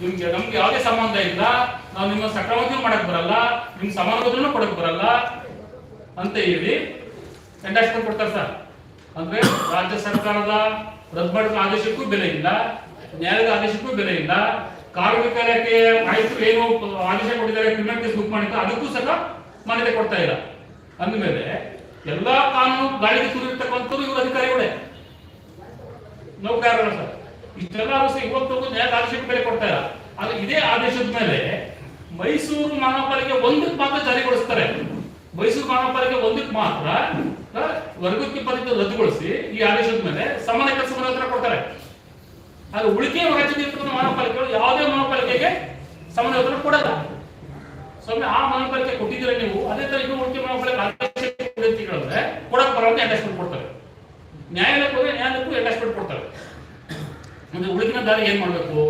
ನಿಮ್ಗೆ, ನಮ್ಗೆ ಯಾವುದೇ ಸಂಬಂಧ ಇಲ್ಲ ನಾವು ನಿಮ್ಮ ಸಕ್ರಮಕ್ಕೂ ಮಾಡಕ್ ಬರಲ್ಲ ನಿಮ್ ಸಮಾನವನ್ನು ಕೊಡಕ್ ಬರಲ್ಲ ಅಂತ ಹೇಳಿ ಎಂಡಾಸ್ಮೆಂಟ್ ಕೊಡ್ತಾರೆ ಸರ್. ಅಂದ್ರೆ ರಾಜ್ಯ ಸರ್ಕಾರದ ರದ್ದು ಮಾಡಿದ ಆದೇಶಕ್ಕೂ ಬೆಲೆ ಇಲ್ಲ, ನ್ಯಾಯಾಲಯದ ಆದೇಶಕ್ಕೂ ಬೆಲೆ ಇಲ್ಲ ಕಾರ್ಮಿಕ ಇಲಾಖೆಯ ಆಯ್ತು ಏನು ಆದೇಶ ಕೊಟ್ಟಿದ್ದಾರೆ ಕ್ರಿಮಿನಲ್ ಕೇಸ್ ಬುಕ್ ಮಾಡಿದ್ರೆ ಅದಕ್ಕೂ ಸಹ ಮಾನ್ಯತೆ ಕೊಡ್ತಾ ಇಲ್ಲ. ಅಂದಮೇಲೆ ಎಲ್ಲಾ ಕಾನೂನು ಗಾಳಿಗೆ ಸುರಿರ್ತಕ್ಕಂಥದ್ದು ಇವರು ಅಧಿಕಾರಿಗಳೇ. ನೌಕರರು ಸರ್. ಇಷ್ಟೆಲ್ಲ ಸಹ ಇವತ್ತೊಂದು ನ್ಯಾಯ ಆದೇಶಕ್ಕೆ ಬೆಲೆ ಕೊಡ್ತಾ ಇಲ್ಲ ಆದ್ರೆ ಇದೇ ಆದೇಶದ ಮೇಲೆ ಮೈಸೂರು ಮಹಾಪಾಲಿಕೆ ಪಾಲಿಕೆ ಒಂದಕ್ಕೆ ಮಾತ್ರ ಜಾರಿಗೊಳಿಸ್ತಾರೆ. ಮೈಸೂರು ಮಹಾಪಾಲಿಕೆ ಪಾಲಿಕೆ ಒಂದಕ್ಕೆ ಮಾತ್ರ ವರ್ಗಕ್ಕೆ ಪದ್ಧತಿ ರದ್ದುಗೊಳಿಸಿ ಈ ಆದೇಶದ ಮೇಲೆ ಸಮಾನ ಕೆಲಸವನ್ನು ಹತ್ರ ಕೊಡ್ತಾರೆ. ಆದ್ರೆ ಉಳಿಕೆ ರಾಜ್ಯದ ಮಹಾಪಾಲಿಕೆಗಳು ಯಾವುದೇ ಮಹಾಪಾಲಿಕೆಗೆ ಪಾಲಿಕೆಗೆ ಸಮಾನ ಹತ್ರ ಕೊಡಲ್ಲ. ಸೊಮ್ಮೆ ಆ ಮಹಾಪಾಲಿಕೆ ಕೊಟ್ಟಿದ್ದೀರ ನೀವು? ಅದೇ ತರ ಇನ್ನೂ ಉಳಿಕೆ ಮಹಾಪಾಲಿಕೆ ಪಾಲಿಕೆ ಆದೇಶ ಕೊಡಕ್ಕೆ ಬರೋದು ಅಟ್ಯಾಚ್ಮೆಂಟ್ ಕೊಡ್ತಾರೆ. ನ್ಯಾಯಾಲಯಕ್ಕೆ ಹೋದ್ರೆ ನ್ಯಾಯಾಲಯಕ್ಕೂ ಅಟ್ಯಾಚ್ಮೆಂಟ್ ಕೊಡ್ತಾರೆ. ಅಂದ್ರೆ ಉಳಿದಿನ ದಾರಿ ಏನ್ ಮಾಡಬೇಕು?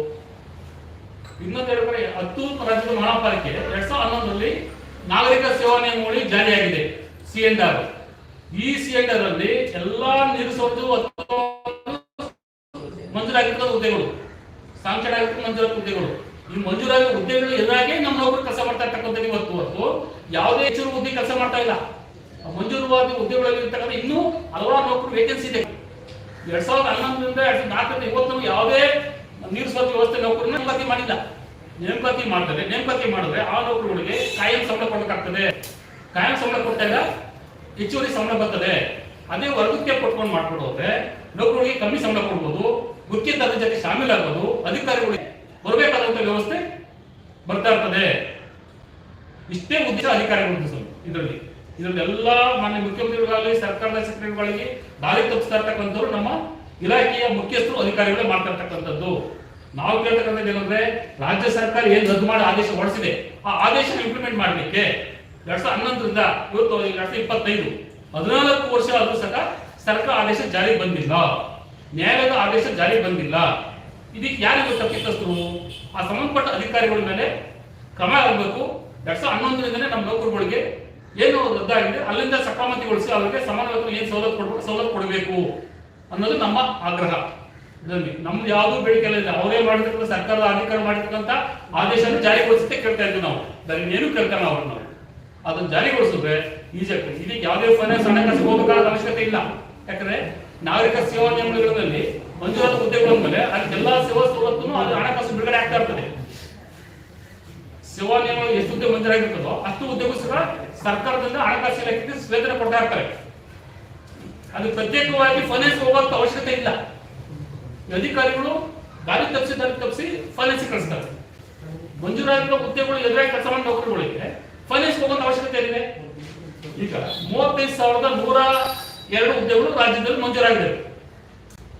ಇನ್ನೊಂದು ಹೇಳಿದ್ರೆ ಹತ್ತು ರಾಜ್ಯದ ಮಹಾಪಾಲಿಕೆ. ಪಾಲಿಕೆ ಎರಡ್ ಸಾವಿರದ ಹನ್ನೊಂದರಲ್ಲಿ ನಾಗರಿಕ ಸೇವಾ ನಿಯಮಾವಳಿ ಜಾರಿಯಾಗಿದೆ ಸಿ ಎನ್ ಆರ್ ಈ ಸಿ ಎನ್ ಆರ್ ಅಲ್ಲಿ ಎಲ್ಲಾ ನೀರು ಸೌದು ಮಂಜೂರಾಗಿರ್ತದ ಹುದ್ದೆಗಳು. ಸಾಂಕ್ಷನ್ ಆಗಿರ್ತಕ್ಕ ಮಂಜೂರಾದ ಹುದ್ದೆಗಳು. ಈ ಮಂಜೂರಾದ ಹುದ್ದೆಗಳು ಎಲ್ಲಾಗೆ ನಮ್ಮ ನೌಕರು ಕೆಲಸ ಮಾಡ್ತಾ ಇರ್ತಕ್ಕಂಥದ್ದು ಇವತ್ತು ಹೊತ್ತು ಯಾವುದೇ ಹೆಚ್ಚು ಹುದ್ದೆ ಕೆಲಸ ಮಾಡ್ತಾ ಇಲ್ಲ. ಮಂಜೂರವಾದ ಹುದ್ದೆಗಳಲ್ಲಿ ಇರ್ತಕ್ಕಂಥ ಇನ್ನೂ ಹಲವಾರು ನೌಕರು ವೇಕೆನ್ಸಿ ಇದೆ. ಎರಡ್ ಸಾವಿರದ ಹನ್ನೊಂದರಿಂದ ಎರಡ್ ಸಾವಿರದ ನಾಲ್ಕರಿಂದ ಇವತ್ತು ಯಾವುದೇ ನೀರು ಸ್ವಚ್ಛ ವ್ಯವಸ್ಥೆ ನೌಕರನ್ನ ನೇಮಕಾತಿ ಮಾಡಿಲ್ಲ. ನೇಮಕಾತಿ ಮಾಡ್ತಾರೆ ನೇಮಕಾತಿ ಮಾಡಿದ್ರೆ ಆ ನೌಕರುಗಳಿಗೆ ಕಾಯಂ ಸಂಬಳ ಕೊಡಬೇಕಾಗ್ತದೆ. ಕಾಯಂ ಸಂಬಳ ಕೊಟ್ಟಾಗ ಹೆಚ್ಚುವರಿ ಸಂಬಳ ಬರ್ತದೆ. ಅದೇ ವರ್ಗಕ್ಕೆ ಕೊಟ್ಕೊಂಡು ಮಾಡ್ಕೊಂಡು ಹೋದ್ರೆ ನೌಕರರಿಗೆ ಕಮ್ಮಿ ಸಂಬಳ ಕೊಡ್ಬೋದು ಗುತ್ತಿಗೆದಾರರ ಜೊತೆ ಶಾಮೀಲಾಗ್ಬೋದು ಅಧಿಕಾರಿಗಳಿಗೆ ಬರಬೇಕಾದಂತ ವ್ಯವಸ್ಥೆ ಬರ್ತಾ ಇರ್ತದೆ. ಇಷ್ಟೇ ಉದ್ದೇಶ ಅಧಿಕಾರಿಗಳು ಇದರಲ್ಲಿ. ಇದರಲ್ಲಿ ಎಲ್ಲ ಮಾನ್ಯ ಮುಖ್ಯಮಂತ್ರಿಗಳಾಗಲಿ, ಸರ್ಕಾರದ ಸಚಿವರುಗಳಿಗೆ ದಾರಿ ತಪ್ಪಿಸ್ತಾ ಇರ್ತಕ್ಕಂಥವ್ರು ನಮ್ಮ ಇಲಾಖೆಯ ಮುಖ್ಯಸ್ಥರು, ಅಧಿಕಾರಿಗಳೇ ಮಾಡ್ತಾ ಇರ್ತಕ್ಕಂಥದ್ದು. ನಾವು ಕೇಳ್ತಕ್ಕಂಥದ್ದು ಏನಂದ್ರೆ, ರಾಜ್ಯ ಸರ್ಕಾರ ಏನು ರದ್ದು ಮಾಡಿ ಆದೇಶ ಹೊರಡಿಸಿದೆ, ಆ ಆದೇಶ ಇಂಪ್ಲಿಮೆಂಟ್ ಮಾಡಲಿಕ್ಕೆ ಎರಡ್ ಸಾವಿರದ ಹನ್ನೊಂದರಿಂದ ಇವತ್ತು ಎರಡ್ ಸಾವಿರದ ಇಪ್ಪತ್ತೈದು, ಹದಿನಾಲ್ಕು ವರ್ಷ ಆದ್ರೂ ಸಹ ಸರ್ಕಾರ ಆದೇಶ ಜಾರಿ ಬಂದಿಲ್ಲ. ನ್ಯಾಯಾಲಯದ ಆದೇಶ ಜಾರಿ ಬಂದಿಲ್ಲ. ಇದಕ್ಕೆ ಯಾರಿಗೂ ತಪ್ಪಿತಸ್ಥರು? ಆ ಸಂಬಂಧಪಟ್ಟ ಅಧಿಕಾರಿಗಳ ಮೇಲೆ ಕ್ರಮ ಆಗಬೇಕು. ಎರಡ್ ಸಾವಿರದ ಹನ್ನೊಂದರಿಂದಲೇ ನಮ್ಮ ನೌಕರುಗಳಿಗೆ ಏನು ರದ್ದಾಗಿದೆ ಅಲ್ಲಿಂದ ಸಕ್ರಮತಿಗೊಳಿಸಿ ಅವರಿಗೆ ಸಮಾನ ವೇತನ ಏನು ಸವಲತ್ತು ಕೊಡಬೇಕು ಸವಲತ್ತು ಕೊಡಬೇಕು ಅನ್ನೋದು ನಮ್ಮ ಆಗ್ರಹ. ಇದರಲ್ಲಿ ನಮ್ದು ಯಾವುದು ಬೇಡಿಕೆ ಇಲ್ಲ. ಅವರೇ ಮಾಡಿರ್ತಕ್ಕಂಥ ಸರ್ಕಾರದ ಅಧಿಕಾರ ಮಾಡಿರ್ತಕ್ಕಂಥ ಆದೇಶನ ಜಾರಿಗೊಳಿಸುತ್ತೆ ಕೇಳ್ತಾ ಇದ್ವಿ ನಾವು. ಅದನ್ನ ಏನು ಕೇಳ್ತಾ ನಾವು ಅವ್ರನ್ನ ಅದನ್ನ ಜಾರಿಗೊಳಿಸಿದ್ರೆ ಈಜಿ ಆಗ್ತದೆ ಇದಕ್ಕೆ ಯಾವುದೇ ಫೈನಾನ್ಸ್ ಹಣಕಾಸು ಹೋಗಬೇಕಾದ ಅವಶ್ಯಕತೆ ಇಲ್ಲ. ಯಾಕಂದ್ರೆ ನಾಗರಿಕ ಸೇವಾ ನಿಯಮಗಳಲ್ಲಿ ಮಂಜೂರಾದ ಹುದ್ದೆಗಳ ಮೇಲೆ ಅಲ್ಲಿ ಎಲ್ಲಾ ಸೇವಾ ಸವಲತ್ತು ಅದು ಹಣಕಾಸು ಬಿಡುಗಡೆ ಆಗ್ತಾ ಇರ್ತದೆ. ಸೇವಾ ನಿಯಮಗಳು ಎಷ್ಟು ಹುದ್ದೆ ಮಂಜೂರಾಗಿರ್ತದೋ ಅಷ್ಟು ಹುದ್ದೆಗೂ ಸಹ ಸರ್ಕಾರದಿಂದ ಹಣಕಾಸು ಇಲಾಖೆಗೆ ವೇತನ ಕೊಡ್ತಾ ಇರ್ತಾರೆ. ಅದು ಪ್ರತ್ಯೇಕವಾಗಿ ಫೈನಾನ್ಸ್ ಹೋಗುವಂತ ಅವಶ್ಯಕತೆ ಇಲ್ಲ. ಅಧಿಕಾರಿಗಳು ದಾರಿ ತಪ್ಪಿಸಿ ದಾರಿ ತಪ್ಪಿಸಿ ಫೈನಾನ್ಸ್ ಕಳಿಸ್ತಾರೆ. ಮಂಜೂರಾಗಿರೋ ಹುದ್ದೆಗಳು ಎದುರಾಗಿ ಕೆಲಸ ಮಾಡಿ ನೌಕರಿಗಳಿಗೆ ಫೈನಾನ್ಸ್ ಹೋಗುವಂತ ಅವಶ್ಯಕತೆ ಇದೆ ಈಗ ಮೂವತ್ತೈದು ಸಾವಿರದ ನೂರ ಎರಡು ಹುದ್ದೆಗಳು ರಾಜ್ಯದಲ್ಲಿ ಮಂಜೂರಾಗಿದೆ.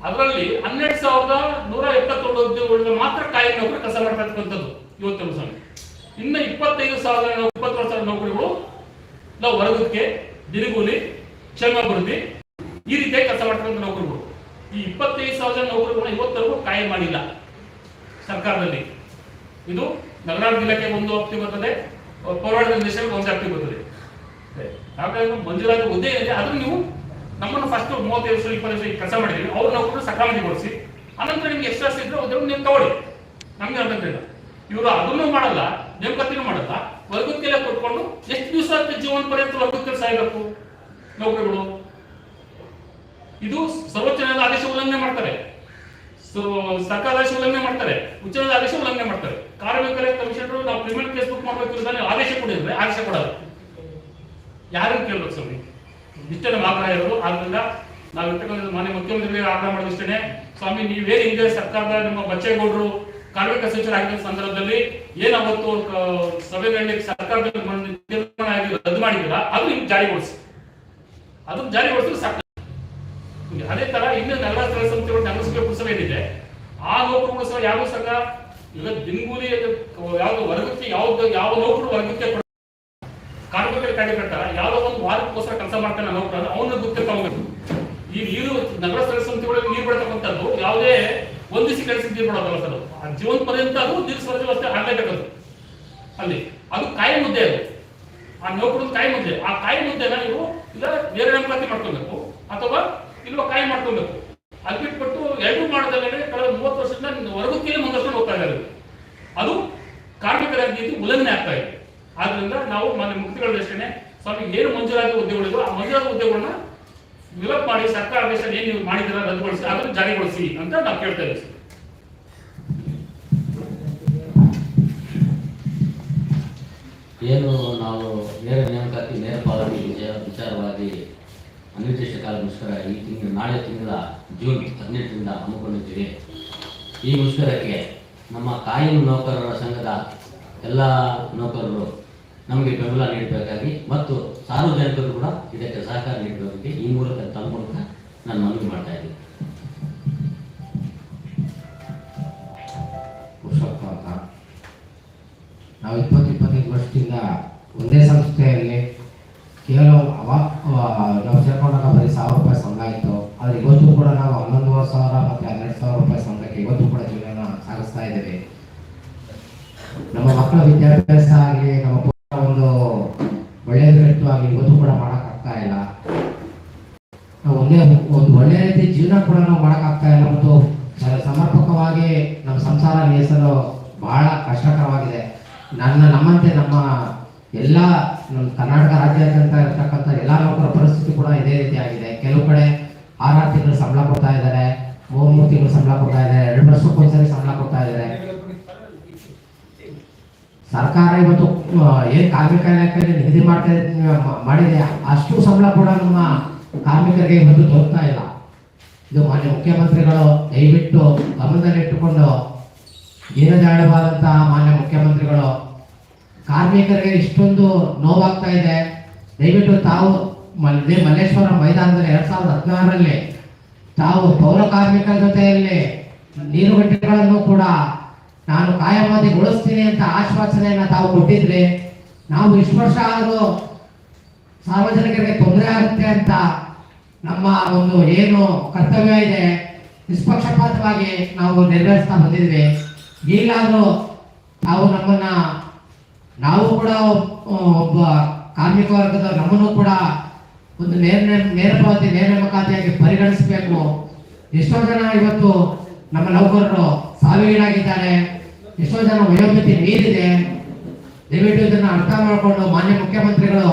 ಅದರಲ್ಲಿ ಹನ್ನೆರಡು ಸಾವಿರದ ನೂರ ಎಪ್ಪತ್ತೊಂದು ಹುದ್ದೆಗಳಿಗೆ ಮಾತ್ರ ಕಾಯಿ ನೌಕರಿ ಕೆಲಸ ಮಾಡ್ತಾ ಇರ್ತಕ್ಕಂಥದ್ದು. ಇವತ್ತಿನ ಸಮಯ ಇನ್ನು ಇಪ್ಪತ್ತೈದು ಸಾವಿರ, ಇಪ್ಪತ್ತೊಂದು ಸಾವಿರ ನೌಕರಿಗಳು ನಾವು ವರ್ಗಕ್ಕೆ ದಿನಗೂಲಿ ಕ್ಷೇಮಾಭಿವೃದ್ಧಿ ಈ ರೀತಿಯಾಗಿ ಕೆಲಸ ಮಾಡ್ತಕ್ಕಂಥ ನೌಕರರು. ಈ ಇಪ್ಪತ್ತೈದು ಸಾವಿರ ನೌಕರಿಗಳನ್ನ ಇವತ್ತರೆಗೂ ಕಾಯಂ ಮಾಡಿಲ್ಲ ಸರ್ಕಾರದಲ್ಲಿ. ಇದು ನಗರಾಭಿವೃದ್ಧಿ ಇಲಾಖೆ ಒಂದು ಆಪ್ತಿ ಬರ್ತದೆ ಪೌರಾಡ ನಿರ್ದೇಶನಕ್ಕೆ ಒಂದು ಆಪ್ತಿ ಬರ್ತದೆ. ಹಾಗಾಗಿ ಮಂಜೂರಾದ ಹುದ್ದೆ ಏನಿದೆ, ಅದನ್ನು ನೀವು ನಮ್ಮನ್ನು ಫಸ್ಟ್ ಮೂವತ್ತೈದು ವರ್ಷ ಇಪ್ಪತ್ತು ವರ್ಷ ಕೆಲಸ ಮಾಡಿದ್ದೀವಿ ಅವ್ರ ನೌಕರರು ಸಕಾಮತಿಗೊಳಿಸಿ ಅನಂತರ ನಿಮ್ಗೆ ಎಕ್ಸ್ಟ್ರಾ ಇದ್ರೆ ಅದನ್ನು ನೀವು ತಗೊಳ್ಳಿ. ನಮ್ಗೆ ಅಭ್ಯಂತರ ಇವರು ಅದನ್ನು ಮಾಡಲ್ಲ ನೇಮಕಾತಿನೂ ಮಾಡಲ್ಲ ವರ್ಗಕ್ಕೆಲ್ಲ ಕೊಟ್ಕೊಂಡು ಎಷ್ಟು ದಿವಸ ಜೀವನ ಪರ್ಯಂತ ವರ್ಗಕ್ಕೆ ಸಾಯ್ಬೇಕು ನೌಕರಿಗಳು. ಇದು ಸರ್ವೋಚ್ಚ ನ್ಯಾಯಾಲಯದ ಆದೇಶ ಉಲ್ಲಂಘನೆ ಮಾಡ್ತಾರೆ. ಸರ್ಕಾರ ಆದೇಶ ಉಲ್ಲಂಘನೆ ಮಾಡ್ತಾರೆ. ಉಚ್ಚ ನ್ಯಾಯಾಲಯದ ಆದೇಶ ಉಲ್ಲಂಘನೆ ಮಾಡ್ತಾರೆ. ಕಾರ್ಮಿಕರ ಕಮಿಷನರು ನಾವು ಕ್ರಿಮಿನಲ್ ಕೇಸ್ ಬುಕ್ ಮಾಡಬೇಕು ಆದೇಶ ಕೊಡಿದ್ರೆ ಆದೇಶ ಕೊಡೋದು ಯಾರನ್ನು ಕೇಳಬೇಕು ಸ್ವಾಮಿ. ಇಷ್ಟೇ ನಮ್ಮ ಆಗ್ರಹ ಇರೋದು. ಆದ್ರಿಂದ ನಾವು ಮಾನ್ಯ ಮುಖ್ಯಮಂತ್ರಿಗಳಿಗೆ ಆಗ್ರಹ ಮಾಡೋದು ಇಷ್ಟೇ ಸ್ವಾಮಿ, ನೀವೇನು ಹಿಂದೆ ಸರ್ಕಾರದ ನಿಮ್ಮ ಬಚ್ಚೇಗೌಡರು ಕಾರ್ಮಿಕ ಸಚಿವರಾಗಿದ್ದ ಸಂದರ್ಭದಲ್ಲಿ ಏನಾವತ್ತು ಸಭೆಗಳಲ್ಲಿ ಸರ್ಕಾರದಲ್ಲಿ ತೀರ್ಮಾನ ರದ್ದು ಮಾಡಿದ್ರ ಅದು ನಿಮ್ಗೆ ಜಾರಿಗೊಳಿಸಿ. ಅದನ್ನ ಜಾರಿಗೊಳಿಸಿದ್ರೆ ಸಾಕು. ಅದೇ ತರ ಇನ್ನು ನಗರ ಸ್ಥಳ ಸಂಸ್ಥೆಗಳು ನಗರಸಭೆ ಪುರಸಭೆ ಏನಿದೆ, ಆ ನೌಕರು ಸಹ ಯಾವ ಸಂಘ ಇಲ್ಲ ದಿನಗೂಲಿ ಯಾವ್ದು ವರ್ಗಕ್ಕೆ ಯಾವ್ದು ಯಾವ ನೌಕರು ವರ್ಗಕ್ಕೆ ಕಾರ್ಮಿಕರು ಪ್ರಕಾರ ಯಾವ್ದೋ ಒಂದು ವಾರಕ್ಕೋಸ್ಕರ ಕೆಲಸ ಮಾಡ್ತಾನೆ ನೌಕರ ಅವನ ದುಃಖ ಈ ನೀರು ನಗರ ಸ್ಥಳ ಸಂಸ್ಥೆಗಳಲ್ಲಿ ನೀರು ಬಿಡ್ತಕ್ಕಂಥದ್ದು ಯಾವುದೇ ಒಂದು ಸಿಗರೇಟ್ ಸಿಗ್ತೀವಿ ಮಾಡೋದಲ್ಲ ಸರ್ ಜೀವನ ಪರ್ಯಂತ ಅದು ನಿಲ್ಲಿಸುವ ವ್ಯವಸ್ಥೆ ಆಗಲೇಬೇಕದು. ಅಲ್ಲಿ. ಅದು ಕಾಯಿ ಮುದ್ದೆ ಅದು. ಆ ನೌಕರದ್ದು ಕಾಯಿ ಮುದ್ದೆ. ಆ ಕಾಯಿ ಮುದ್ದೆನ ನೀವು ಇಲ್ಲ ಬೇರೆ ನೇಮಕಾತಿ ಮಾಡ್ಕೊಬೇಕು ಅಥವಾ ಇಲ್ಲ ಕಾಯಿ ಮಾಡ್ಕೊಬೇಕು. ಅದು ಬಿಟ್ಬಿಟ್ಟು ಎರಡೂ ಮಾಡದ ಮೇಲೆ ಕಳೆದ ಮೂವತ್ತು ವರ್ಷದಿಂದ ವರ್ಗಕ್ಕೆ ಕೀಲಿ ಮುಂದಷ್ಟು ಹೋಗ್ತಾ ಇದ್ದಾರೆ. ಅದು ಕಾರ್ಮಿಕರಾಗಿ ಇದು ಉಲ್ಲಂಘನೆ ಆಗ್ತಾ ಇದೆ. ಆದ್ರಿಂದ ನಾವು ಮನೆ ಮುಕ್ತಿಗಳ ರಕ್ಷಣೆ ಸ್ವಾಮಿ, ಏನು ಮಂಜೂರಾದ ಉದ್ಯೋಗಗಳಿಗೂ ಆ ಮಂಜೂರಾದ ಉದ್ಯೋಗಗಳನ್ನ ಫಿಲಪ್ ಮಾಡಿ ಸರ್ಕಾರ ಆದೇಶ ಏನು ನೀವು ಮಾಡಿದಿರ ರದ್ದುಗೊಳಿಸಿ ಅದನ್ನು ಜಾರಿಗೊಳಿಸಿ ಅಂತ ನಾವು ಕೇಳ್ತಾ ಇದ್ದೀವಿ. ಏನು ನಾವು ನೇರ ನೇಮಕಾತಿ ನೇರ ವಿಚಾರವಾಗಿ ಅನಿರ್ದಿಷ್ಟ ಕಾಲ ಮುಷ್ಕರ ಈ ತಿಂಗಳು, ನಾಳೆ ತಿಂಗಳ, ಜೂನ್ ಹದಿನೆಂಟರಿಂದ ಹಮ್ಮಿಕೊಂಡಿದ್ದೀವಿ ಈ ಮುಷ್ಕರಕ್ಕೆ ನಮ್ಮ ಕಾಯಂ ನೌಕರರ ಸಂಘದ ಎಲ್ಲ ನೌಕರರು ನಮಗೆ ಬೆಂಬಲ ನೀಡಬೇಕಾಗಿ ಮತ್ತು ಸಾರ್ವಜನಿಕರು ಕೂಡ ಇದಕ್ಕೆ ಸಹಕಾರ ನೀಡಬೇಕಾಗಿ ಈ ಮೂಲಕ ತಮ್ಮ ಮೂಲಕ ನಾನು ಮನವಿ ಮಾಡ್ತಾ ಇದ್ದೀನಿ. ನಾವು ಇಪ್ಪತ್ತು ಇಪ್ಪತ್ತೈದು ವರ್ಷದಿಂದ ಒಂದೇ ಸಂಸ್ಥೆಯಲ್ಲಿ ಕೇವಲ ಅವ ನಾವು ಸೇರ್ಕೊಂಡಾಗ ಬರೀ ಸಾವಿರ ರೂಪಾಯಿ ಸಂಘ ಇತ್ತು. ಆದರೆ ಇವತ್ತು ಕೂಡ ನಾವು ಹನ್ನೊಂದುವರೆ ಸಾವಿರ ಮತ್ತು ಹನ್ನೆರಡು ಸಾವಿರ ರೂಪಾಯಿ ಸಂಘಕ್ಕೆ ಇವತ್ತು ಕೂಡ ಜೀವನ ಸಾಗಿಸ್ತಾ ಇದ್ದೇವೆ. ನಮ್ಮ ಮಕ್ಕಳ ವಿದ್ಯಾಭ್ಯಾಸ ಆಗಲಿ ನಮ್ಮ ಪುತ್ರ ಒಂದು ಒಳ್ಳೆಯದು ಆಗಲಿ ಇವತ್ತು ಕೂಡ ಮಾಡೋಕ್ಕಾಗ್ತಾ ಇಲ್ಲ ನಾವು ಒಂದೇ ಒಂದು ಒಳ್ಳೆಯ ರೀತಿ ಜೀವನ ಕೂಡ ನಾವು ಮಾಡೋಕ್ಕಾಗ್ತಾ ಇಲ್ಲ ಮತ್ತು ಸ- ಸಮರ್ಪಕವಾಗಿ ನಮ್ಮ ಸಂಸಾರ ನಡೆಸಲು ಬಹಳ ಕಷ್ಟಕರವಾಗಿದೆ ನನ್ನ ನಮ್ಮಂತೆ ನಮ್ಮ ಎಲ್ಲ ನಮ್ಮ ಕರ್ನಾಟಕ ರಾಜ್ಯಾದ್ಯಂತ ಇರತಕ್ಕಂಥ ಎಲ್ಲ ನೌಕರ ಪರಿಸ್ಥಿತಿ ಕೂಡ ಇದೇ ರೀತಿ ಆಗಿದೆ ಕೆಲವು ಕಡೆ ಆರಾರು ತಿಂಗಳು ಸಂಬಳ ಕೊಡ್ತಾ ಇದ್ದಾರೆ ಮೂರು ಮೂರು ತಿಂಗಳು ಸಂಬಳ ಕೊಡ್ತಾ ಇದ್ದಾರೆ, ಎರಡು ವರ್ಷಕ್ಕೊಂದ್ಸರಿ ಸಂಬಳ ಕೊಡ್ತಾ ಇದ್ದಾರೆ. ಸರ್ಕಾರ ಇವತ್ತು ಏನ್ ಕಾರ್ಮಿಕ ಇಲಾಖೆಯಲ್ಲಿ ನಿಗದಿ ಮಾಡ್ತಾ ಮಾಡಿದೆ, ಅಷ್ಟು ಸಂಬಳ ಕೂಡ ನಮ್ಮ ಕಾರ್ಮಿಕರಿಗೆ ಇವತ್ತು ದೊರಕ್ತಾ ಇಲ್ಲ. ಇದು ಮಾನ್ಯ ಮುಖ್ಯಮಂತ್ರಿಗಳು ದಯವಿಟ್ಟು ಗಮನದಲ್ಲಿಟ್ಟುಕೊಂಡು ದೀನದಾಳವಾದಂತಹ ಮಾನ್ಯ ಮುಖ್ಯಮಂತ್ರಿಗಳು ಕಾರ್ಮಿಕರಿಗೆ ಇಷ್ಟೊಂದು ನೋವಾಗ್ತಾ ಇದೆ. ದಯವಿಟ್ಟು ತಾವು ಮಲ್ಲೇಶ್ವರ ಮೈದಾನದಲ್ಲಿ ಎರಡ್ ಸಾವಿರದ ಹದಿನಾರರಲ್ಲಿ ತಾವು ಪೌರ ಕಾರ್ಮಿಕರ ಜೊತೆಯಲ್ಲಿ ನೀರುಗಟ್ಟಿಗಳನ್ನು ಕೂಡ ನಾನು ಕಾಯಮಾದಿಗೊಳಿಸ್ತೀನಿ ಅಂತ ಆಶ್ವಾಸನೆಯನ್ನ ತಾವು ಕೊಟ್ಟಿದ್ರಿ ನಾವು ಇಷ್ಟು ವರ್ಷ ಆದರೂ ಸಾರ್ವಜನಿಕರಿಗೆ ತೊಂದರೆ ಆಗುತ್ತೆ ಅಂತ ನಮ್ಮ ಒಂದು ಏನು ಕರ್ತವ್ಯ ಇದೆ, ನಿಷ್ಪಕ್ಷಪಾತವಾಗಿ ನಾವು ನೆರವೇರಿಸ್ತಾ ಬಂದಿದ್ವಿ. ಈಗಲಾದರೂ ತಾವು ನಮ್ಮನ್ನ ನಾವು ಕೂಡ ಒಬ್ಬ ಕಾರ್ಮಿಕ ವರ್ಗದ ನಮ್ಮನ್ನು ಕೂಡ ಒಂದು ನೇರ ನೇರಪಾವತಿ ನೇರ ನೇಮಕಾತಿಯಾಗಿ ಪರಿಗಣಿಸಬೇಕು. ಎಷ್ಟೋ ಜನ ಇವತ್ತು ನಮ್ಮ ನೌಕರರು ಸಾವಿಗೀಡಾಗಿದ್ದಾರೆ. ಎಷ್ಟೋ ಜನ ವಯೋಮಿತಿ ನೀರಿದೆ ದಯವಿಟ್ಟು ಇದನ್ನು ಅರ್ಥ ಮಾಡಿಕೊಂಡು ಮಾನ್ಯ ಮುಖ್ಯಮಂತ್ರಿಗಳು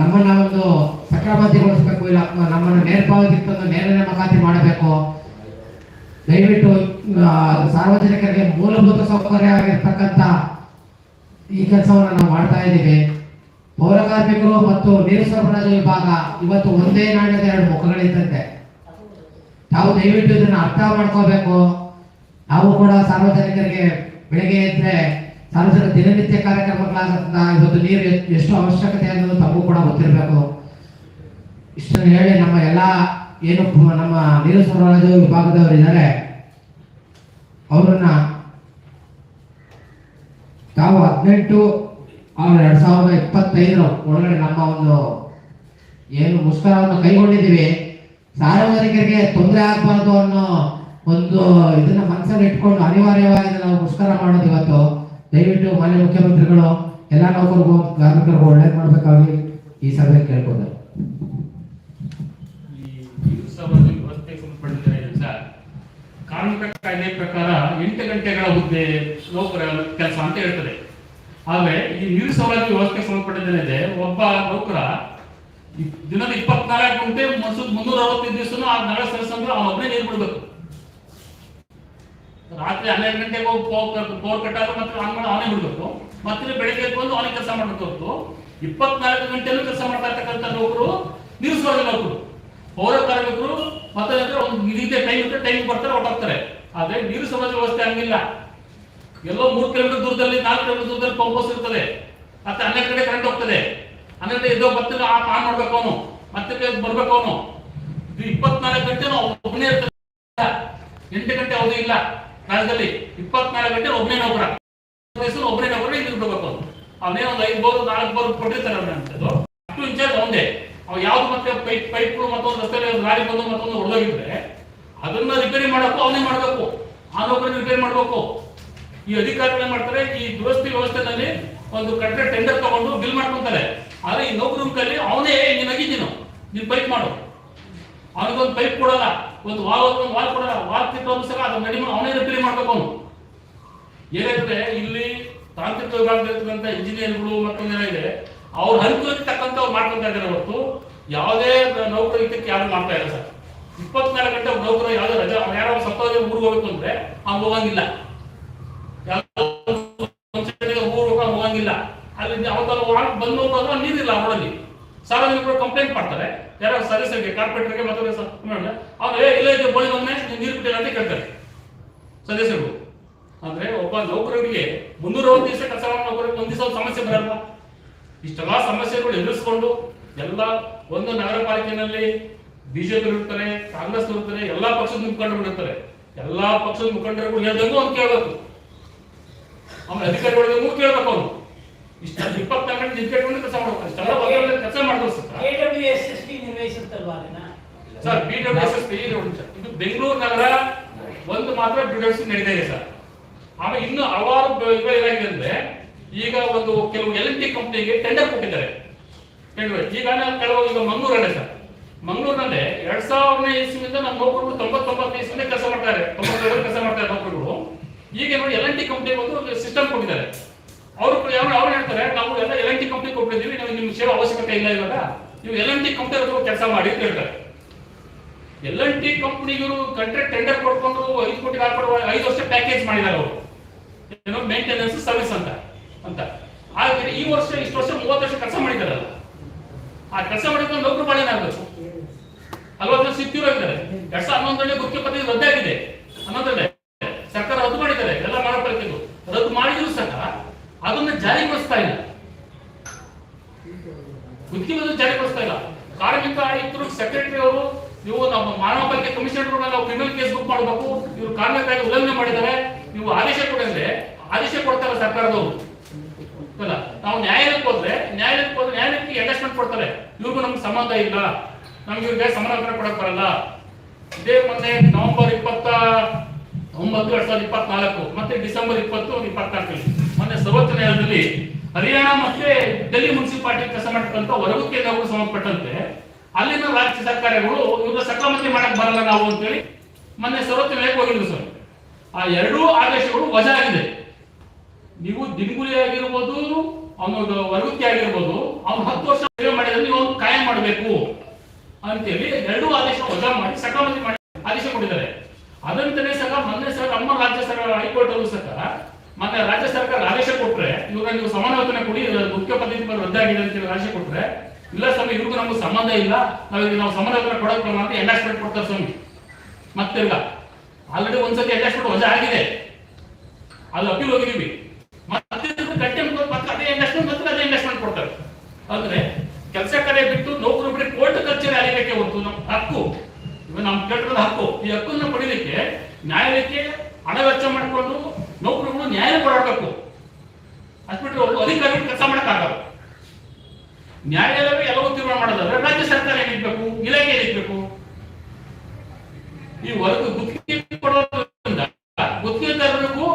ನಮ್ಮನ್ನ ಒಂದು ಸಕ್ರಮತೆಗೊಳಿಸಬೇಕು ಇಲ್ಲ, ನಮ್ಮನ್ನು ನೇರಪಾವತಿ ನೇರ ನೇಮಕಾತಿ ಮಾಡಬೇಕು. ದಯವಿಟ್ಟು ಸಾರ್ವಜನಿಕರಿಗೆ ಮೂಲಭೂತ ಸೌಕರ್ಯ ಆಗಿರ್ತಕ್ಕಂಥ ಈ ಕೆಲಸವನ್ನು ನಾವು ಮಾಡ್ತಾ ಇದ್ದೀವಿ. ಪೌರ ಕಾರ್ಮಿಕರು ಮತ್ತು ನೀರು ಸರಬರಾಜು ವಿಭಾಗ ಇವತ್ತು ಒಂದೇ ನಾಣ್ಯದ ಎರಡು ಮುಖಗಳಿದ್ದಂತೆ ತಾವು ದಯವಿಟ್ಟು ಇದನ್ನು ಅರ್ಥ ಮಾಡ್ಕೋಬೇಕು. ನಾವು ಕೂಡ ಸಾರ್ವಜನಿಕರಿಗೆ ಬೆಳಿಗ್ಗೆ ಇದ್ರೆ ಸಾರ್ವಜನಿಕ ದಿನನಿತ್ಯ ಕಾರ್ಯಕ್ರಮಗಳಾಗತ್ತ ಇವತ್ತು ನೀರು ಎಷ್ಟು ಅವಶ್ಯಕತೆ ಅನ್ನೋದು ತಮಗೂ ಕೂಡ ಗೊತ್ತಿರಬೇಕು. ಇಷ್ಟನ್ನು ಹೇಳಿ ನಮ್ಮ ಎಲ್ಲ ಏನು ನಮ್ಮ ನೀರು ಸರಬರಾಜು ವಿಭಾಗದವರು ಇದ್ದಾರೆ, ಅವರನ್ನ ತಾವು ಹದಿನೆಂಟು ಆರು ಎರಡ್ ಸಾವಿರದ ಇಪ್ಪತ್ತೈದರ ಒಳಗಡೆ ನಮ್ಮ ಒಂದು ಏನು ಮುಷ್ಕರವನ್ನು ಕೈಗೊಂಡಿದ್ದೀವಿ. ಸಾರ್ವಜನಿಕರಿಗೆ ತೊಂದರೆ ಆಗಬಾರದು ಅನ್ನೋ ಒಂದು ಇದನ್ನ ಮನಸ್ಸಲ್ಲಿ ಇಟ್ಕೊಂಡು ಅನಿವಾರ್ಯವಾಗಿ ನಾವು ಮುಷ್ಕರ ಮಾಡೋದು ಇವತ್ತು. ದಯವಿಟ್ಟು ಮಾನ್ಯ ಮುಖ್ಯಮಂತ್ರಿಗಳು, ಎಲ್ಲ ನೌಕರಿಗೂ ಕಾರ್ಮಿಕರಿಗೂ ಒಳ್ಳೇದು ಮಾಡಬೇಕಾಗಿ ಈ ಸಭೆ ಕೇಳ್ಕೊಂಡೆ ನೀರು ವ್ಯವಸ್ಥೆ ಕುಂಪಡಿದ್ರೆ ಸರ್. ಕಾರ್ಮಿಕ ಕಾಯ್ದೆ ಪ್ರಕಾರ ಎಂಟು ಗಂಟೆಗಳ ಹುದ್ದೆ ನೌಕರ ಕೆಲಸ ಅಂತ ಹೇಳ್ತದೆ. ಆದ್ರೆ ಈ ನೀರು ವ್ಯವಸ್ಥೆ ವ್ಯವಸ್ಥೆಗೆ ಸಂಬಂಧಪಟ್ಟಿದ್ದೇನೆ ಒಬ್ಬ ನೌಕರ ದಿನದ ಇಪ್ಪತ್ನಾಲ್ಕು ಗಂಟೆ ಮುನ್ನೂರ ಅರವತ್ತೈದು ದಿವಸನೂ ಆ ನಗರ ಸದಸ್ಯರು ಅವನ ನೀರು ಬಿಡ್ಬೇಕು. ರಾತ್ರಿ ಹನ್ನೆರಡು ಗಂಟೆಗೆ ಹೋಗಿ ಪವರ್ ಕಟ್ ಆದ್ರೆ ಮತ್ತೆ ಆನ್ ಮಾಡಿ ಅವನೇ ಬಿಡ್ಬೇಕು. ಮತ್ತೆ ಬೆಳಿಗ್ಗೆ ಬಂದು ಅವನಿಗೆ ಕೆಲಸ ಮಾಡಬೇಕು ಇಪ್ಪತ್ನಾಲ್ಕು ಗಂಟೆಯಲ್ಲೂ ಕೆಲಸ ಮಾಡ್ತಾ ಇರ್ತಕ್ಕಂಥ ನೌಕರು ನೀರು ಸರಬರಾಜು ನೌಕರು. ಪೌರ ಕಾರ್ಮಿಕರು ಮತ್ತೆ ಒಂದು ನಿಗದಿತ ಟೈಮ್ ಇರುತ್ತೆ ಟೈಮ್ ಬರ್ತಾರೆ, ಹೊರಟಾಗ್ತಾರೆ. ಆದ್ರೆ ನೀರು ಸಮಾಜ ವ್ಯವಸ್ಥೆ ಹಂಗಿಲ್ಲ. ಎಲ್ಲೋ ಮೂರು ಕಿಲೋಮೀಟರ್ ದೂರದಲ್ಲಿ, ನಾಲ್ಕು ಕಿಲೋಮೀಟರ್ ದೂರದಲ್ಲಿ ಪಂಪ್ ಹೌಸ್ ಇರ್ತದೆ. ಮತ್ತೆ ಹನ್ನೆರಡು ಕಡೆ ಕರೆಂಟ್ ಹೋಗ್ತದೆ. ಹನ್ನೆರಡು ಇದೋ ಬರ್ತಿಲ್ಲ ಆ ಆನ್ ಮಾಡ್ಬೇಕು ಅವನು. ಮತ್ತೆ ಬೇಕು ಬರ್ಬೇಕು ಅವನು. ಇಪ್ಪತ್ನಾಲ್ಕು ಗಂಟೆ ಒಬ್ಬನೇ ಇರ್ತದೆ ಎಂಟು ಗಂಟೆ ಅವಧಿ ಇಲ್ಲ. ರಾಜ್ಯದಲ್ಲಿ ಇಪ್ಪತ್ನಾಲ್ಕು ಗಂಟೆ ಒಬ್ಬನೇ ನೌಕರ. ಒಬ್ಬನೇ ನೌಕರ ಇಲ್ಲಿ ಬಿಡ್ಬೇಕು ಅವನು. ಅವನೇ ಒಂದು ಐದು ಬೋರ್ ನಾಲ್ಕು ಬೋರ್ ಕೊಟ್ಟಿರ್ತಾರೆ ಅವನಂತದ್ದು ಅಷ್ಟು ಇಂಚಾರ್ಜ್ ಅವನೇ ಅವ್ ಯಾವ್ದು ಮತ್ತೆ ಪೈಪ್ ಪೈಪ್ಗಳು ಮತ್ತೊಂದು ರಸ್ತೆಯಲ್ಲಿ ಒಂದು ಗಾಡಿ ಬಂದು ಮತ್ತೊಂದು ಹೊಡೆದೋಗಿದ್ರೆ ಅದನ್ನ ರಿಪೇರಿ ಮಾಡಬೇಕು ಅವನೇ ಮಾಡಬೇಕು. ಆ ನೌಕರನ್ನ ರಿಪೇರಿ ಮಾಡಬೇಕು. ಈ ಅಧಿಕಾರಿಗಳು ಮಾಡ್ತಾರೆ? ಈ ದುರಸ್ತಿ ವ್ಯವಸ್ಥೆನಲ್ಲಿ ಒಂದು ಕಟ್ಟಡ ಟೆಂಡರ್ ತಗೊಂಡು ಬಿಲ್ ಮಾಡ್ಕೊಂತಾರೆ. ಆದ್ರೆ ಈ ನೌಕರಿ ಕಲ್ಲಿ ಅವನೇ, ನೀನ್ ನೀನ್. ಪೈಪ್ ಮಾಡು. ಅವನಿಗೊಂದು ಪೈಪ್ ಕೊಡಲ್ಲ. ಒಂದು ವಾಲ್ ಒಂದು ವಾಲ್ ಕೊಡಲ್ಲ. ವಾಲ್ ಕಿತ್ತೊಂದು ಸಲ ಅದನ್ನ ರೆಡಿ ಅವನೇ ರಿಪೇರಿ ಮಾಡ್ಬೇಕು ಅವನು. ಏನಾಯ್ತದೆ? ಇಲ್ಲಿ ತಾಂತ್ರಿಕ ವಿಭಾಗದಲ್ಲಿರ್ತಕ್ಕಂಥ ಇಂಜಿನಿಯರ್ಗಳು ಇದೆ ಅವ್ರ ಅನುಕೂಲಕ್ಕೆ ತಕ್ಕಂತ ಅವ್ರು ಮಾಡ್ಕೊಂತ ಇದ್ದಾರೆ ಹೊರತು, ಯಾವುದೇ ನೌಕರ ಇದಕ್ಕೆ ಯಾರು ಮಾಡ್ತಾ ಇಲ್ಲ ಸರ್. ಇಪ್ಪತ್ನಾಲ್ಕು ಗಂಟೆ ನೌಕರ ಯಾವ್ದೋ ರಜಾ ಅವ್ರು ಯಾರೋ ಸತ್ತೋದ್ರೆ ಊರಿಗೆ ಹೋಗ್ಬೇಕು ಅಂದ್ರೆ ಅವ್ನು ಹೋಗಂಗಿಲ್ಲ. ಊರಿಗೆ ಹೋಗಂಗಿಲ್ಲ. ಅಲ್ಲಿ ಅವತ್ತಲ್ಲ ಬಂದು ಹೋಗೋದು ನೀರಿಲ್ಲ ಅವರಲ್ಲಿ ಸಾರ್ವಜನಿಕರು ಕಂಪ್ಲೇಂಟ್ ಮಾಡ್ತಾರೆ. ಯಾರೋ ಸದಸ್ಯರಿಗೆ ಕಾರ್ಪೊರೇಟರ್ಗೆ ಮತ್ತೆ ಅವ್ರು, ಏ, ಇಲ್ಲ ಇದೆ ಬೋಳಿ ಒಮ್ಮೆ ನೀರು ಬಿಟ್ಟಿಲ್ಲ ಅಂತ ಕೇಳ್ತಾರೆ. ಸದಸ್ಯರು. ಅಂದ್ರೆ ಒಬ್ಬ ನೌಕರರಿಗೆ ಮುನ್ನೂರ ಒಂದು ದಿವಸ ಕೆಲಸ ಮಾಡೋ ನೌಕರಿಗೆ ಒಂದು ದಿವಸ ಸಮಸ್ಯೆ ಬರಲ್ಲ ಇಷ್ಟೆಲ್ಲ ಸಮಸ್ಯೆಗಳು ಎದುರಿಸ್ಕೊಂಡು ಎಲ್ಲ ಒಂದು ನಗರ ಪಾಲಿಕೆನಲ್ಲಿ ಬಿಜೆಪಿ ಇರ್ತಾರೆ ಕಾಂಗ್ರೆಸ್ ಇರ್ತಾರೆ ಎಲ್ಲಾ ಪಕ್ಷದ ಮುಖಂಡರು ಇರ್ತಾರೆ ಎಲ್ಲಾ ಪಕ್ಷದ ಮುಖಂಡರು ಹೇಳ್ದಂಗೂ ಅವ್ನು ಕೇಳಬೇಕು. ಆಮೇಲೆ ಅಧಿಕಾರಿಗಳಿಗೂ ಕೇಳಬೇಕು ಅವನು ಇಷ್ಟೆಲ್ಲ ಇಪ್ಪತ್ನಾಲ್ಕು ಗಂಟೆ ಕೆಲಸ ಮಾಡ್ಬೇಕು. ಇಷ್ಟೆಲ್ಲ ಕೆಲಸ ಮಾಡ್ಬೋದು sir. B W S S P ಇದು ಬೆಂಗಳೂರು ನಗರ ಒಂದು ಮಾತ್ರ ಬಿ ಡಬ್ಲ್ಯೂ ನಡೀತಾ ಇದೆ ಸರ್. ಆಮೇಲೆ ಇನ್ನು ಹಲವಾರು ಏನಾಗಿದೆ ಅಂದ್ರೆ ಈಗ ಒಂದು ಕೆಲವು ಎಲ್ ಟಿ ಕಂಪ್ನಿಗೆ ಟೆಂಡರ್ ಕೊಟ್ಟಿದ್ದಾರೆ. ಈಗ ನಾವು ಕೆಲವು ಈಗ ಮಂಗಳೂರಲ್ಲೇ ಸರ್. ಮಂಗಳೂರಿನಲ್ಲಿ ಎರಡ್ ಸಾವಿರನೇ ಇಸ್ವಿಯಿಂದ ನಮ್ಮ ನೌಕರರು ತೊಂಬತ್ತೊಂಬತ್ತನೇ ಇಸ್ವಿಯಿಂದ ಕೆಲಸ ಮಾಡ್ತಾರೆ ತೊಂಬತ್ತೇಳು ಕೆಲಸ ಮಾಡ್ತಾರೆ ನೌಕರರು. ಈಗ ನೋಡಿ ಎಲ್ ಎನ್ ಟಿ ಕಂಪ್ನಿ ಒಂದು ಸಿಸ್ಟಮ್ ಕೊಟ್ಟಿದ್ದಾರೆ. ಅವರು ಅವ್ರು ಹೇಳ್ತಾರೆ, ನಾವು ಎಲ್ಲ ಎಲ್ ಟಿ ಕಂಪ್ನಿ ಕೊಟ್ಟಿದ್ದೀವಿ, ನಾವು ನಿಮ್ಗೆ ಸೇವೆ ಅವಶ್ಯಕತೆ ಇಲ್ಲ ಇವಾಗ. ನೀವು ಎಲ್ ಟಿ ಕಂಪ್ನಿ ಕೆಲಸ ಮಾಡಿ ಅಂತ ಹೇಳ್ತಾರೆ. ಎಲ್ ಎನ್ ಟಿ ಕಂಪ್ನಿಗಳು ಕಾಂಟ್ರಾಕ್ಟ್ ಟೆಂಡರ್ ಕೊಟ್ಕೊಂಡು ಐದು ಕೋಟಿ ಹಾಕೊಡುವ ಐದು ವರ್ಷ ಪ್ಯಾಕೇಜ್ ಮಾಡಿದ್ದಾರೆ ಅವರು. ಮೇಂಟೆನೆನ್ಸ್ ಸರ್ವಿಸ್ ಅಂತ. ಅಂತ. ಹಾಗಾದ್ರೆ ಈ ವರ್ಷ ಇಷ್ಟು ವರ್ಷ ಮೂವತ್ತು ವರ್ಷ ಕೆಲಸ ಮಾಡಿದಾರಲ್ಲ ಆ ಕೆಲಸ ಮಾಡಿದ್ರೆ ನೌಕರು ಬಾಳೆ ಆಗಬೇಕು. ಸಿಕ್ಕಿರೋ ಇದ್ದಾರೆ. ಎರಡ್ ಸಾವಿರದ ಹನ್ನೊಂದರಲ್ಲಿ ಗುತ್ತಿಗೆ ಪದ್ಧತಿ ರದ್ದಾಗಿದೆ ಹನ್ನೊಂದರಲ್ಲೇ ಸರ್ಕಾರ ರದ್ದು ಮಾಡಿದ್ದಾರೆ. ಎಲ್ಲ ಮಾಡಬೇಕು ರದ್ದು ಮಾಡಿದ್ರು ಸಹ ಅದನ್ನ ಜಾರಿಗೊಳಿಸ್ತಾ ಇಲ್ಲ. ಪದ್ಧತಿ ಜಾರಿಗೊಳಿಸ್ತಾ ಇಲ್ಲ. ಕಾರ್ಮಿಕ ಆಯುಕ್ತರು ಸೆಕ್ರೆಟರಿ ಅವರು, ನೀವು ನಮ್ಮ ಮಾನವ ಬಳಕೆ ಕಮಿಷನರ್ ನಾವು ಕ್ರಿಮಿನಲ್ ಕೇಸ್ ಬುಕ್ ಮಾಡಬೇಕು. ಇವರು ಕಾರ್ಮಿಕರಾಗಿ ಉಲ್ಲಂಘನೆ ಮಾಡಿದ್ದಾರೆ. ನೀವು ಆದೇಶ ಕೊಡಿದ್ರೆ ಆದೇಶ ಕೊಡ್ತಾರೆ ಸರ್ಕಾರದವರು. ನಾವು ನ್ಯಾಯಾಲಯಕ್ಕೆ ಹೋದ್ರೆ ನ್ಯಾಯಾಲಯಕ್ಕೆ ಹೋದ್ರೆ ನ್ಯಾಯಾಲಯಕ್ಕೆ ಅಡ್ಜಸ್ಟ್ಮೆಂಟ್ ಕೊಡ್ತಾರೆ. ಇವ್ರಿಗೂ ನಮ್ಗೆ ಸಂಬಂಧ ಇಲ್ಲ. ನಮ್ಗೆ ಇವ್ರಿಗೆ ಸಮಾನಾಂತರ ಕೊಡಕ್ ಬರಲ್ಲ. ಇದೇ ಮೊನ್ನೆ ನವೆಂಬರ್ ಇಪ್ಪತ್ತ ಒಂಬತ್ತು, ಎರಡ್ ಸಾವಿರದ ಇಪ್ಪತ್ನಾಲ್ಕು, ಮತ್ತೆ ಡಿಸೆಂಬರ್ ಇಪ್ಪತ್ತು ಇಪ್ಪತ್ನಾಲ್ಕು ಮೊನ್ನೆ ಸರ್ವೋಚ್ಚ ನ್ಯಾಯಾಲಯದಲ್ಲಿ ಹರಿಯಾಣ ಮತ್ತೆ ಡೆಲ್ಲಿ ಮುನ್ಸಿಪಾಲಿಟಿ ಕೆಲಸ ಮಾಡ್ತಕ್ಕಂತ ಹೊರಗುತ್ತಿಗೆ ನೌಕರು ಸಂಬಂಧಪಟ್ಟಂತೆ ಅಲ್ಲಿನ ರಾಜ್ಯ ಸರ್ಕಾರಗಳು ಇವ್ರ ಸಕಾಮತಿ ಮಾಡಕ್ ಬರಲ್ಲ ನಾವು ಅಂತೇಳಿ ಮೊನ್ನೆ ಸರ್ವೋಚ್ಚ ನ್ಯಾಯಾಲಯಕ್ಕೆ ಹೋಗಿದ್ರು ಸರ್. ಆ ಎರಡೂ ಆದೇಶಗಳು ವಜಾ ಆಗಿದೆ ನೀವು ದಿನಗೂಲಿ ಆಗಿರ್ಬೋದು, ಅವನೊಂದು ವರ್ಗಕ್ಕೆ ಆಗಿರ್ಬೋದು ಅವ್ನು ಹತ್ತು ವರ್ಷ ಸೇವೆ ಮಾಡಿದ್ರೆ ನೀವು ಅವ್ನು ಕಾಯಂ ಮಾಡಬೇಕು ಅಂತೇಳಿ ಎರಡು ಆದೇಶ ವಜಾ ಮಾಡಿ, ಸಕಾಮತಿ ಮಾಡಿ ಆದೇಶ ಕೊಟ್ಟಿದ್ದಾರೆ. ಅದಂತಲೇ ಸಹ ಮೊನ್ನೆ ಸಹ ನಮ್ಮ ರಾಜ್ಯ ಸರ್ಕಾರ, ಹೈಕೋರ್ಟ್ ಅಲ್ಲೂ ಸಹ ಮತ್ತೆ ರಾಜ್ಯ ಸರ್ಕಾರ ಆದೇಶ ಕೊಟ್ರೆ, ಇವಾಗ ನೀವು ಸಮಾನ ಕೊಡಿ ಮುಖ್ಯ ಪದ್ಧತಿ ಮೇಲೆ ರದ್ದಾಗಿದೆ ಅಂತ ಹೇಳಿ ಆದೇಶ ಕೊಟ್ರೆ, ಇಲ್ಲ ಸ್ವಾಮಿ, ಇವ್ರಿಗೂ ನಮ್ಗೆ ಸಂಬಂಧ ಇಲ್ಲ ನಾವಿಗೆ ನಾವು ಸಮಾನ ವೇತನ ಕೊಡೋಕೆ ಅಂತ ಎಂಡಾಸ್ಮೆಂಟ್ ಕೊಡ್ತಾರೆ ಸ್ವಾಮಿ. ಮತ್ತೆ ಆಲ್ರೆಡಿ ಒಂದ್ಸತಿ ಎಂಡಾಸ್ಮೆಂಟ್ ವಜಾ ಆಗಿದೆ. ಅದು ಅಪೀಲ್ ಹೋಗಿದೀವಿ ಅಂದ್ರೆ ಕೆಲಸ ಕಡೆ ಬಿಟ್ಟು ನೌಕರು ಬಿಟ್ಟು ಕೋರ್ಟ್ ಕಚೇರಿ ಅಲಿಬೇಕೆ ಒಂದು ನಮ್ಮ ಹಕ್ಕು. ನಮ್ ಕೆಟ್ಟದ್ದ ಕೇಳಿರೋದು ಹಕ್ಕು. ಈ ಹಕ್ಕನ್ನು ಪಡಿಲಿಕ್ಕೆ ನ್ಯಾಯಾಲಯಕ್ಕೆ ಹಣ ವೆಚ್ಚ ಮಾಡಿಕೊಂಡು ನೌಕರುಗಳು ನ್ಯಾಯ ಕೊಡಬೇಕು. ಅದ್ಬಿಟ್ಟು ಅವರು ಅಧಿಕಾರಿಗಳು ಕೆಲಸ ಮಾಡಕ್ಕಾಗಲ್ಲ. ನ್ಯಾಯಾಲಯವೇ ಎಲ್ಲವೂ ತೀರ್ಮಾನ ಮಾಡೋದಾದ್ರೆ ರಾಜ್ಯ ಸರ್ಕಾರ ಏನಿರ್ಬೇಕು? ಇಲಾಖೆ ಏನಿರ್ಬೇಕು? ಈ ವರ್ಗ ಗುತ್ತಿಗೆ ಕೊಡೋದ್ರಿಂದ ಗುತ್ತಿಗೆದಾರರಿಗೂ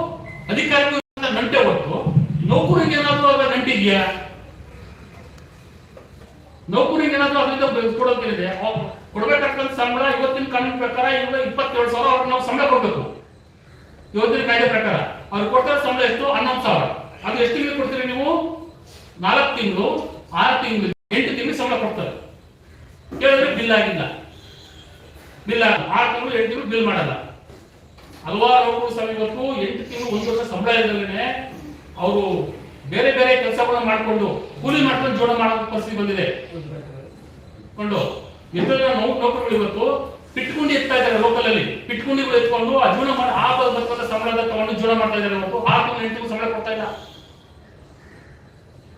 ಅಧಿಕಾರಿಗೂ ನಂಟೆ ಹೊತ್ತು ನೌಕರಿಗೆ ಏನಾದರೂ ನಂಟಿದ್ಯಾ ನೌಕರಿಗೆ ಏನಾದ್ರು ಅದರಿಂದ ಕೊಡೋದಿದೆ ಕೊಡಬೇಕಂತ ಸಂಬಳ ಇವತ್ತಿನ ಕಾನೂನು ಪ್ರಕಾರ ಇವಾಗ ಇಪ್ಪತ್ತೇಳು ಸಾವಿರ ಅವ್ರಿಗೆ ನಾವು ಸಂಬಳ ಕೊಡಬೇಕು. ಇವತ್ತಿನ ಕಾಯ್ದೆ ಪ್ರಕಾರ. ಅವ್ರು ಕೊಡ್ತಾರೆ ಸಂಬಳ ಎಷ್ಟು? ಹನ್ನೊಂದು ಸಾವಿರ. ಅದು ಎಷ್ಟು ತಿಂಗಳು ಕೊಡ್ತೀರಿ ನೀವು? ನಾಲ್ಕು ತಿಂಗಳು, ಆರು ತಿಂಗಳು, ಎಂಟು ತಿಂಗಳು ಸಂಬಳ ಕೊಡ್ತಾರೆ. ಕೇಳಿದ್ರೆ ಬಿಲ್ ಆಗಿಲ್ಲ. ಬಿಲ್ ಆರು ತಿಂಗಳು, ಎಂಟು ತಿಂಗಳು ಬಿಲ್ ಮಾಡಲ್ಲ. ಹಲವಾರು ಸಹ ಇವತ್ತು ಎಂಟು ತಿಂಗಳು ಒಂದು ವರ್ಷ ಸಂಬಳ ಇಲ್ಲದೇ ಅವರು ಬೇರೆ ಬೇರೆ ಕೆಲಸಗಳನ್ನ ಮಾಡ್ಕೊಂಡು, ಕೂಲಿ ಮಾಡ್ಕೊಂಡು ಜೋಡ ಮಾಡೋ ಪರಿಸ್ಥಿತಿ ಬಂದಿದೆ. ಕೊಂಡು ಎಷ್ಟೋ ಜನ ನೌ ನೌಕರಗಳು ಇವತ್ತು ಪಿಟ್ಕುಂಡಿ ಎತ್ತಾ ಇದ್ದಾರೆ ಲೋಕಲ್ ಅಲ್ಲಿ ಪಿಟ್ಕುಂಡಿಗಳು ಎತ್ಕೊಂಡು ಆ ಜೀವನ ಮಾಡಿ ಆ ಬರ್ತಕ್ಕಂಥ ಸಂಬಳದ ತಗೊಂಡು ಜೀವನ ಮಾಡ್ತಾ ಇದ್ದಾರೆ ಇವತ್ತು. ಆ ತಿಂಗಳು ಎಂಟು ಸಂಬಳ ಕೊಡ್ತಾ ಇಲ್ಲ.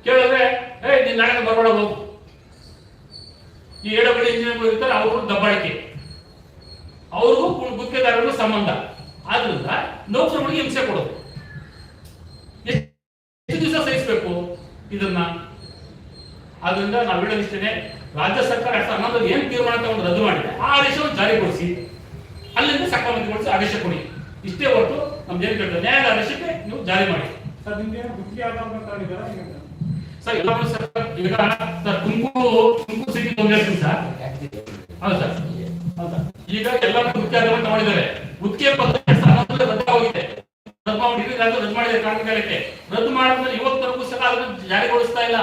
ಕೇಳಿದ್ರೆ ಏ ನೀನ್ ನಾಳೆ ಬರಬೇಡ ಹೋಗು. ಈ ಎಡಬಡಿ ಇಂಜಿನಿಯರ್ಗಳು ಇರ್ತಾರೆ, ಅವರು ದಬ್ಬಾಳಿಕೆ. ಅವ್ರಿಗೂ ಗುತ್ತಿಗೆದಾರರಿಗೂ ಸಂಬಂಧ. ಆದ್ರಿಂದ ನೌಕರರಿಗೆ ಹಿಂಸೆ ಕೊಡೋದು ಎಷ್ಟು ದಿವಸ ಸಹಿಸಬೇಕು ಇದನ್ನ ಆದ್ರಿಂದ ನಾವು ಹೇಳೋದಿಷ್ಟೇನೆ ರಾಜ್ಯ ಸರ್ಕಾರ ಎರಡ್ ಸಾವಿರದ ಹನ್ನೊಂದರಲ್ಲಿ ಏನ್ ತೀರ್ಮಾನ ತಗೊಂಡು ರದ್ದು ಮಾಡಿದೆ ಆ ಆದೇಶವನ್ನು ಜಾರಿಗೊಳಿಸಿ ಅಲ್ಲಿಂದ ಸಕಾಮತಿಗೊಳಿಸಿ ಆದೇಶ ಕೊಡಿ ಇಷ್ಟೇ ಹೊರತು ನಮ್ದು ಏನ್ ಕೇಳ್ತಾರೆ ನ್ಯಾಯಾಲಯ ಆದೇಶಕ್ಕೆ ನೀವು ಜಾರಿ ಮಾಡಿ ಸರ್ ನಿಮ್ಗೆ ಈಗ ಸರ್ ತುಮಕೂರು ತುಮಕೂರು ಸಿಟಿ ತೊಂದರೆ ಸರ್. ಸರ್. ಈಗ ಎಲ್ಲರೂ ಎರಡ್ ಸಾವಿರದ ಹನ್ನೊಂದರಲ್ಲಿ ರದ್ದಾಗೋಗಿದೆ ರದ್ದು ರದ್ದು ಮಾಡಿದೆ ಕಾರ್ಮಿಕರಿಗೆ. ರದ್ದು ಮಾಡಿದ್ರೆ ಇವತ್ತರೆಗೂ ಸಹ ಅದನ್ನು ಜಾರಿಗೊಳಿಸ್ತಾ ಇಲ್ಲ.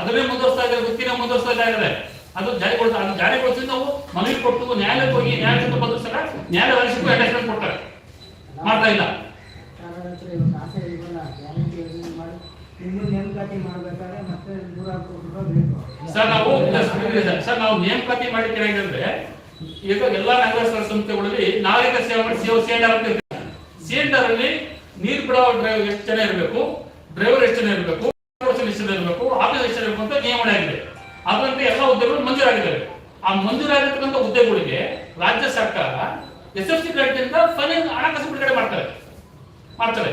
ಅದನ್ನೇ ಮುಂದುವರಿಸ್ತಾ ಇದ್ದಾರೆ ವೃತ್ತಿನ ಮುಂದುವರಿಸ್ತಾ ಇದ್ದಾರೆ. ಅದು ಜಾರಿಗೊಳಿಸ್ತಾ ಅದು ಜಾರಿಗೊಳಿಸಿ ನಾವು ಮನವಿ ಕೊಟ್ಟು ನ್ಯಾಯಾಲಯಕ್ಕೆ ಹೋಗಿ ನ್ಯಾಯಾಲಯಕ್ಕೆ ಬಂದ್ರು ಸಹ ನ್ಯಾಯಾಲಯ ಅಟ್ಯಾಚ್ಮೆಂಟ್ ಕೊಡ್ತಾರೆ. ಮಾಡ್ತಾ ಇಲ್ಲ. ಮತ್ತೆ ಕೋಟಿ ರೂಪಾಯಿ ಬೇಕು. ಸರ್, ನಾವು ಸರ್. ನಾವು ನೇಮಕಾತಿ ಮಾಡಿದ್ದು ಅಂದ್ರೆ ಈಗ ಎಲ್ಲಾ ನಗರ ಸಂಸ್ಥೆಗಳಲ್ಲಿ ನಾಗರಿಕ ಸೇವೆ ಮಾಡಿ ಸೇವೆ ಸಿಎಂಡರ್ ಅಂತ ಸಿಎಂಡರ್ ಅಲ್ಲಿ ನೀರು ಬಿಡೋ ಡ್ರೈವರ್ ಎಷ್ಟು ಜನ ಇರಬೇಕು ಡ್ರೈವರ್ ಎಷ್ಟು ಜನ ಇರಬೇಕು ಎಷ್ಟು ಇರಬೇಕು ಆಫೀಸ್ ಎಷ್ಟು ಇರಬೇಕು ಅಂತ ನಿಯಮನೆ ಆಗಿದೆ. ಅದರಂತೆ ಎಲ್ಲ ಹುದ್ದೆಗಳು ಮಂಜೂರಾಗಿದ್ದಾರೆ ಆ ಮಂಜೂರಾಗಿರ್ತಕ್ಕಂಥ ಹುದ್ದೆಗಳಿಗೆ ರಾಜ್ಯ ಸರ್ಕಾರ ಎಸ್ ಎಫ್ ಸಿ ಕ್ರೆಡಿಟ್ ಹಣಕಾಸು ಬಿಡುಗಡೆ ಮಾಡ್ತಾರೆ. ಮಾಡ್ತಾರೆ.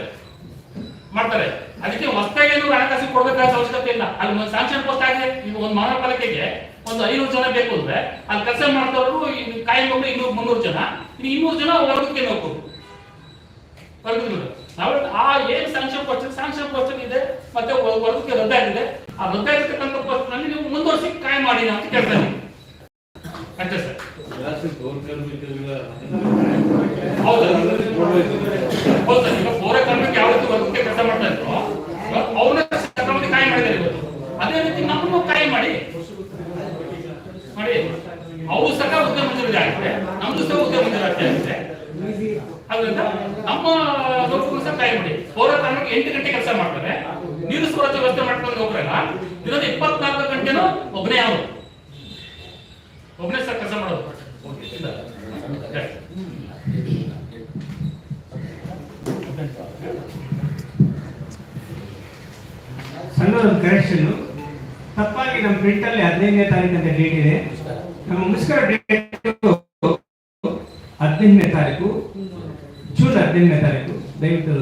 ಮಾಡ್ತಾರೆ. ಅದಕ್ಕೆ ಹೊಸದಾಗಿ ಏನು ಹಣಕಾಸು ಕೊಡಬೇಕಾದ ಅವಶ್ಯಕತೆ ಇಲ್ಲ. ಅಲ್ಲಿ ಒಂದು ಸ್ಯಾಂಕ್ಷನ್ ಪೋಸ್ಟ್ ಆಗಿದೆ ಈಗ ಒಂದು ಮಹಾನಗರ ಪಾಲಿಕೆಗೆ ಒಂದು ಐನೂರು ಜನ ಬೇಕು ಅಂದ್ರೆ ಅಲ್ಲಿ ಕೆಲಸ ಮಾಡ್ದವರು ಕಾಯಿ ಮಕ್ಕಳು ಇನ್ನೂರು ಮುನ್ನೂರು ಜನ ಇನ್ನು ಇನ್ನೂರು ಜನ ವರ್ಗಕ್ಕೆ ಹೋಗ್ಬೋದು ವರ್ಗದಲ್ಲಿ ನಾವು ಆ ಏನ್ ಸ್ಯಾಂಕ್ಷನ್ ಪೋಸ್ಟ್ ಸ್ಯಾಂಕ್ಷನ್ ಪೋಸ್ಟ್ ಇದೆ ಮತ್ತೆ ವರ್ಗಕ್ಕೆ ರದ್ದಾಗಿದೆ. ಆ ರದ್ದಾಗಿರ್ತಕ್ಕಂಥ ಪೋಸ್ಟ್ನಲ್ಲಿ ನೀವು ಮುಂದುವರಿಸಿ ಕಾಯಿ ಮಾಡಿ ಅಂತ ಕೇಳ್ತಾ ಇದ್ದೀನಿ. ಅಷ್ಟೇ ಸರ್. ಹೌದು ಹೌದು ಸರ್ ಈಗ ಪೌರ ಕಾರ್ಮಿಕ ಯಾವ ರೀತಿ ವರ್ಗಕ್ಕೆ ಕೆಲಸ ಮಾಡ್ತಾ ಇದ್ರು ಅವ್ರನ್ನ ಸಕ್ರಮಕ್ಕೆ ಕಾಯ ಮಾಡಿದ್ದಾರೆ ಇವತ್ತು ಅದೇ ರೀತಿ ನಮ್ಮನ್ನು ಕಾಯ ಮಾಡಿ ಮಾಡಿ ಅವು ಸಹ ಉದ್ಯಮ ಮಂಜೂರಿ ಆಗಿದೆ ನಮ್ದು ಸಹ ಉದ್ಯಮ ಮಂಜೂರಾತಿ ಆಗಿದೆ ಅದರಿಂದ ನಮ್ಮ ವರ್ಗಕ್ಕೂ ಸಹ ಕಾಯ ಮಾಡಿ ಪೌರ ಕಾರ್ಮಿಕ ಎಂಟು ಗಂಟೆ ಕೆಲಸ ಮಾಡ್ತಾರೆ. ನೀರು ಸೌಲಭ್ಯ ವ್ಯವಸ್ಥೆ ಮಾಡ್ಕೊಂಡು ಹೋಗ್ರಲ್ಲ? ದಿನದ ಇಪ್ಪತ್ನಾಲ್ಕು ಗಂಟೆನೂ ಒಬ್ಬನೇ ಯಾರು? ಒಬ್ಬನೇ ಸರ್ ಕೆಲಸ ಮಾಡೋದು. ಸಣ್ಣದೊಂದು ಕರೆಕ್ಷನ್ ತಪ್ಪಾಗಿ ನಮ್ಮ ಪ್ರಿಂಟ್ ಅಲ್ಲಿ ಹದಿನೈದನೇ ತಾರೀಕು ಅಂತ ಡೇಟ್ ಇದೆ. ನಮ್ಮ ಮುಷ್ಕರ ಡೇಟ್ ಹದಿನೈದನೇ ತಾರೀಕು, ಜೂನ್ ಹದಿನೈದನೇ ತಾರೀಕು, ದಯವಿಟ್ಟು